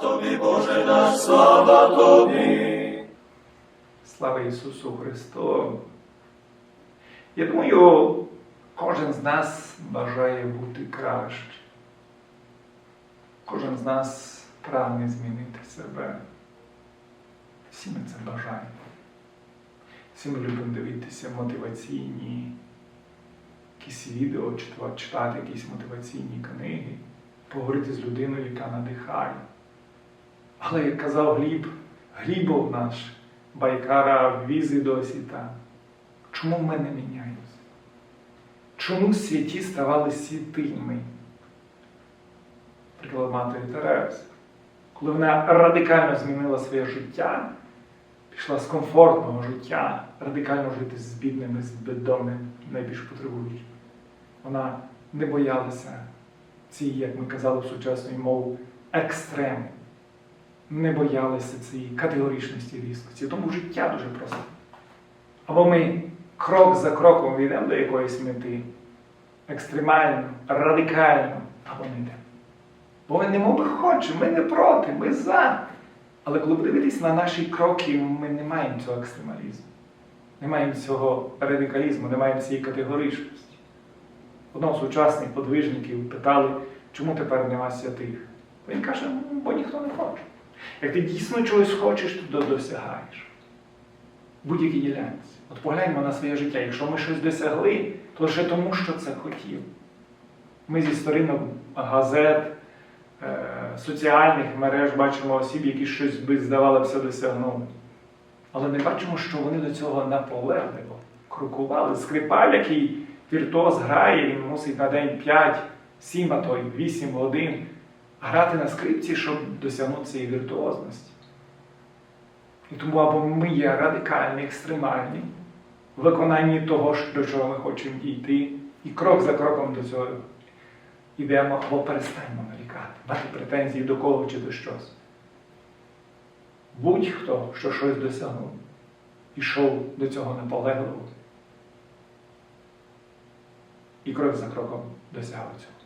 тобі, Боже наш, слава тобі. Слава Ісусу Христу! Я думаю, кожен з нас бажає бути краще. Кожен з нас прагне змінити себе. Всі ми це бажаємо. Всі ми любимо дивитися мотиваційні якісь відео, читати, якісь мотиваційні книги, поговорити з людиною, яка надихає. Але як казав Гліб, Глібов наш, Байкара візи досі там. Чому ми не міняємося? Чому святі ставали святими? Приклад матері Терези. Коли вона радикально змінила своє життя, пішла з комфортного життя, радикально жити з бідними, з бездомними, найбільш потребуючими. Вона не боялася цієї, як ми казали в сучасній мові, екстрему не боялися цієї категоричності різкості. Тому життя дуже просте. Або ми крок за кроком йдемо до якоїсь мети, екстремально, радикально, або не йдемо. Бо ми не мови хочемо, ми не проти, ми за. Але коли подивитись на наші кроки, ми не маємо цього екстремалізму. Не маємо цього радикалізму, не маємо цієї категоричності. Одного з сучасних подвижників питали, чому тепер нема святих. Він каже, «Ну, бо ніхто не хоче. Як ти дійсно чогось хочеш, ти до- досягаєш. Будь-якій ділянці. От погляньмо на своє життя. Якщо ми щось досягли, то лише тому, що це хотів. Ми зі сторінок газет, е, соціальних мереж бачимо осіб, які щось би здавалося досягнули. Але не бачимо, що вони до цього наполегливо крокували. Скрипаль, який віртуоз грає, він мусить на день 5, 7, а то й 8 годин грати на скрипці, щоб досягнути цієї віртуозності. І тому або ми є радикальні, екстремальні в виконанні того, до чого ми хочемо дійти, і крок за кроком до цього йдемо, або перестанемо нарікати, мати претензії до кого чи до щось. Будь-хто, що щось досягнув, ішов до цього наполегливо і крок за кроком досягав цього.